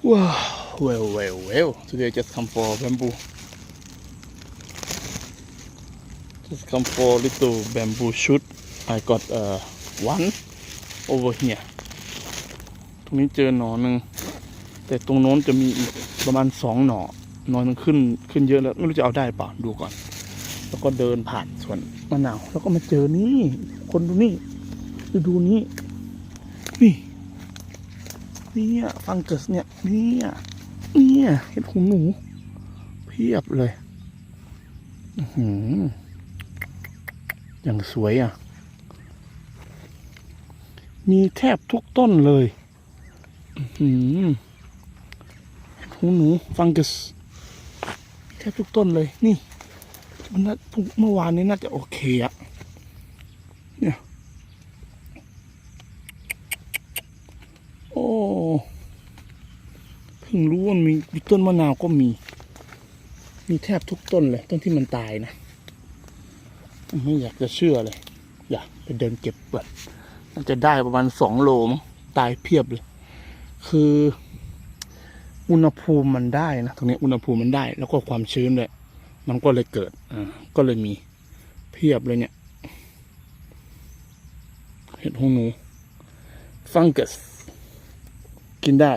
Wow, well, well, well. Today I just come for bamboo. Just come for little bamboo shoot. I got uh, one over here. ตรงนี้เจอหนอหนึ่งแต่ตรงโน้นจะมีอีกประมาณสองหนอหนอหนึงขึ้นขึ้นเยอะแล้ว ไม่รู้จะเอาได้เปล่าดูก่อน แล้วก็เดินผ่านสวนมะนาว แล้วก็มาเจอนี่ คนดูนี่ดูนี่ นี่ เนี่ยฟังเกิสเนี่ยเนี่ยเนี่ยเห็ดหูหนู เพียบเลยอือหืออย่างสวยอะ มีแทบทุกต้นเลยอือหือเห็ดหูหนูฟังเกสแทบทุกต้นเลยนี่มันน่าเมื่อวานนี้น่าจะโอเคอะเนี่ย โอ้เพิ่งรู้ว่ามีต้นมะนาวก็มี มีแทบทุกต้นเลยต้นที่มันตายนะไม่อยากจะเชื่อเลย อยากไปเดินเก็บเปิดน่าจะได้ประมาณสองโลมั้งตายเพียบเลย คือ อุณหภูมิมันได้นะตรงนี้อุณหภูมิมันได้ แล้วก็ความชื้นเลยมันก็เลยเกิดอ่าก็เลยมีเพียบเลยเนี่ย เห็ดหูหนูฟังกัสกินได้